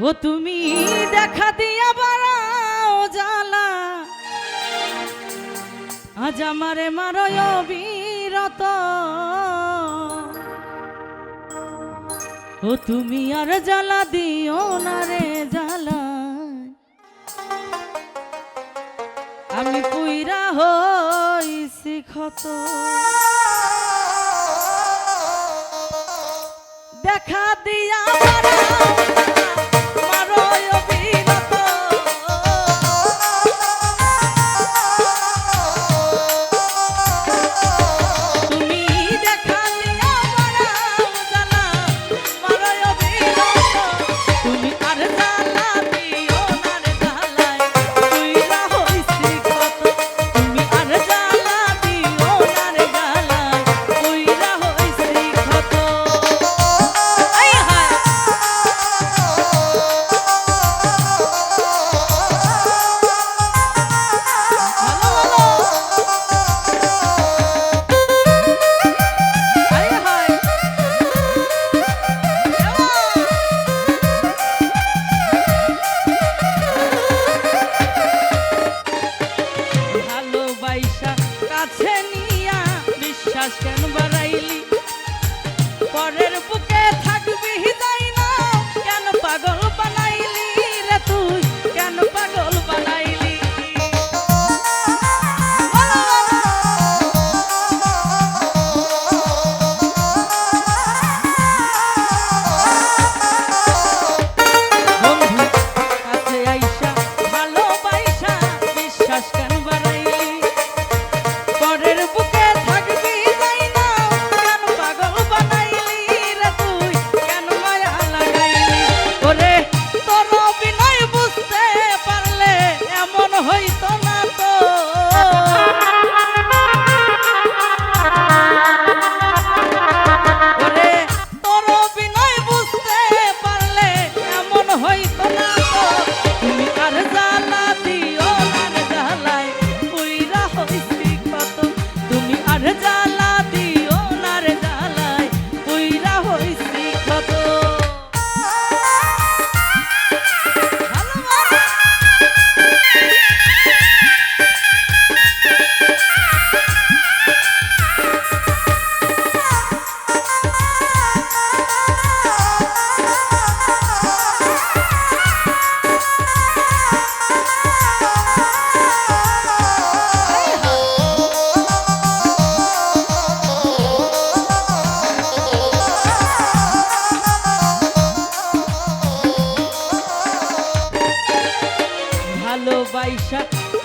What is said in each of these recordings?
ও তুমি দেখা দিয়া বাড়াও জ্বালা। আজ আমারে মারয় অবিরত ও তুমি আর জ্বালা দিও না রে জ্বালা। আমি পুইরা হই শিখত দেখা দিয়া বাড়াও। question.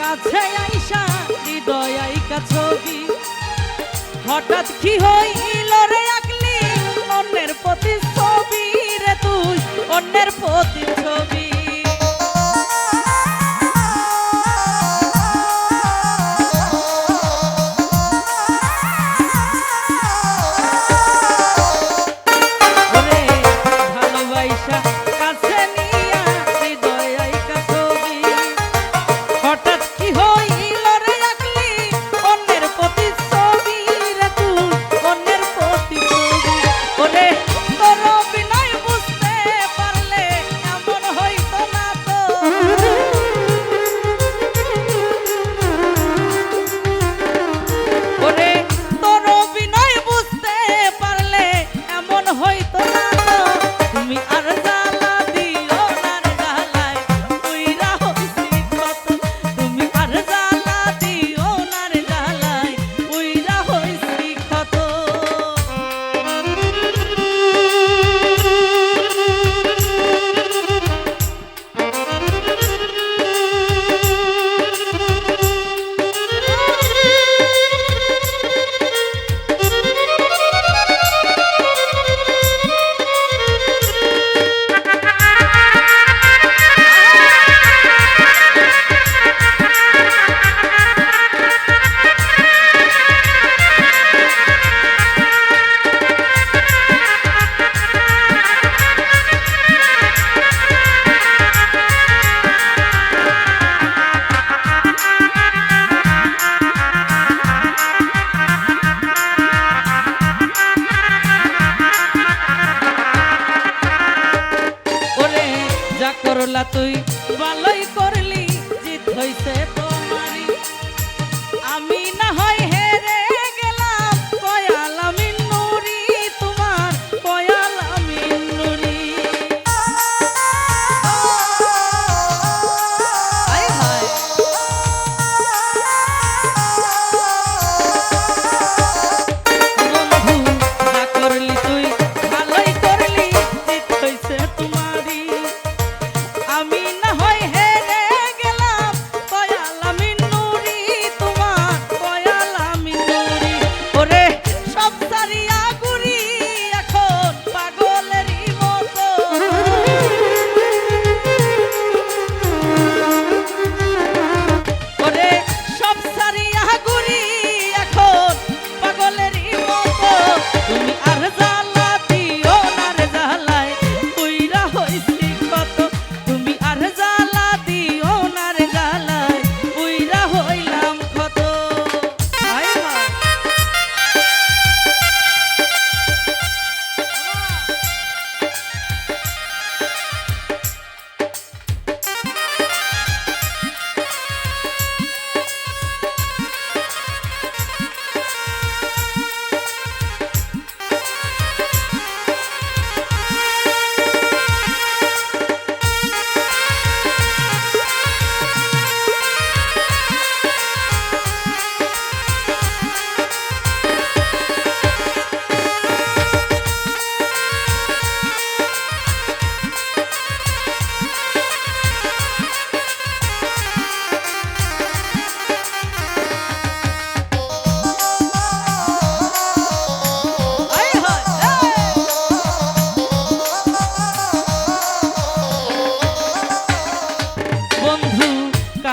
কাছে আইসা হৃদয় আইকা ছবি। হঠাৎ কি হইল রে আঁকলি? অন্যের প্রতি ছবি রে তুই, অন্যের প্রতি ছবি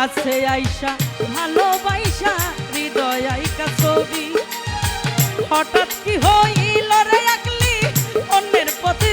কাছে আইসা ভালোবাইসা হৃদয় আইকা ছবি। হঠাৎ কি হইল রে একলি? অন্যের প্রতি